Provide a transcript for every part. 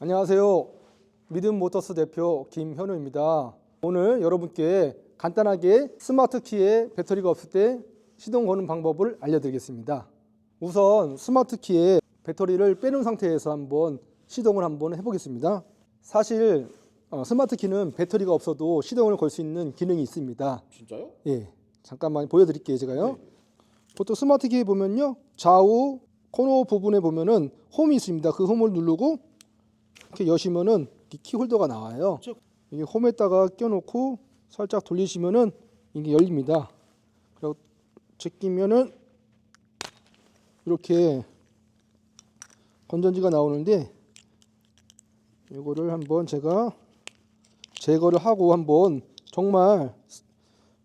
안녕하세요. 믿음 모터스 대표 김현우입니다. 오늘 여러분께 간단하게 스마트 키에 배터리가 없을 때 시동 거는 방법을 알려드리겠습니다. 우선 스마트 키에 배터리를 빼놓은 상태에서 한번 시동을 한번 해보겠습니다. 사실 어, 스마트 키는 배터리가 없어도 시동을 걸 수 있는 기능이 있습니다. 진짜요? 예, 잠깐만 보여드릴게요, 제가요. 보통 스마트 키에 보면요, 좌우 코너 부분에 보면은 홈이 있습니다. 그 홈을 누르고 이렇게 여시면은 이렇게 키 홀더가 나와요. 저- 이게 홈에다가 껴놓고 살짝 돌리시면은 이게 열립니다. 그리고 제끼면은 이렇게 건전지가 나오는데 이거를 한번 제가 제거를 하고 한번 정말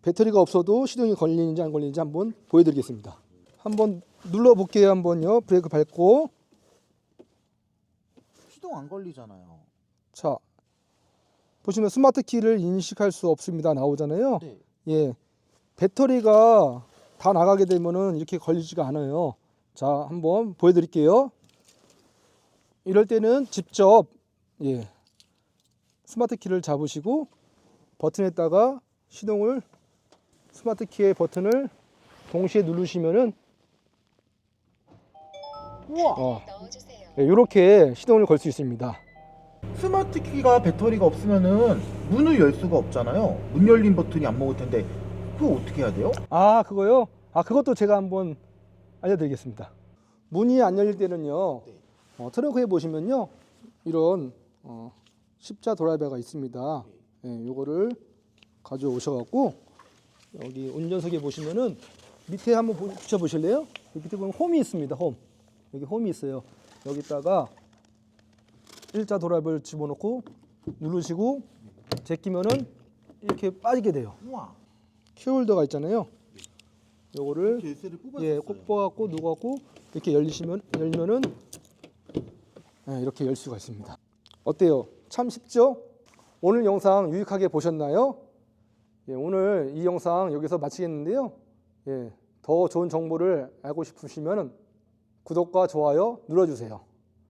배터리가 없어도 시동이 걸리는지 안 걸리는지 한번 보여드리겠습니다. 한번 눌러볼게요. 한번요. 브레이크 밟고 시동 안 걸리잖아요. 자 보시면 스마트 키를 인식할 수 없습니다. 나오잖아요. 네. 예, 배터리가 다 나가게 되면은 이렇게 걸리지가 않아요. 자, 한번 보여드릴게요. 이럴 때는 직접 예 스마트 키를 잡으시고 버튼에다가 시동을 스마트 키의 버튼을 동시에 누르시면은 우와. 어, 넣어주세요. 이렇게 시동을 걸 수 있습니다. 스마트 키가 배터리가 없으면은 문을 열 수가 없잖아요. 문 열린 버튼이 안 먹을 텐데 그거 어떻게 해야 돼요? 아 그거요? 아 그것도 제가 한번 알려드리겠습니다. 문이 안 열릴 때는요. 네. 어, 트렁크에 보시면요. 이런 어, 십자 드라이버가 있습니다. 예, 요거를 가져오셔갖고 여기 운전석에 보시면은 밑에 한번 보- 붙여 보실래요? 여기 밑에 보면 홈이 있습니다. 홈 여기 홈이 있어요. 여기다가 일자 드라이버를 집어넣고 누르시고 제끼면은 이렇게 빠지게 돼요. 우와. 키홀더가 있잖아요. 요거를. 예, 꼭 뽑아갖고 누가갖고 이렇게 열리시면 열면은 예, 이렇게 열 수가 있습니다. 어때요? 참 쉽죠? 오늘 영상 유익하게 보셨나요? 예, 오늘 이 영상 여기서 마치겠는데요. 예, 더 좋은 정보를 알고 싶으시면 구독과 좋아요 눌러주세요.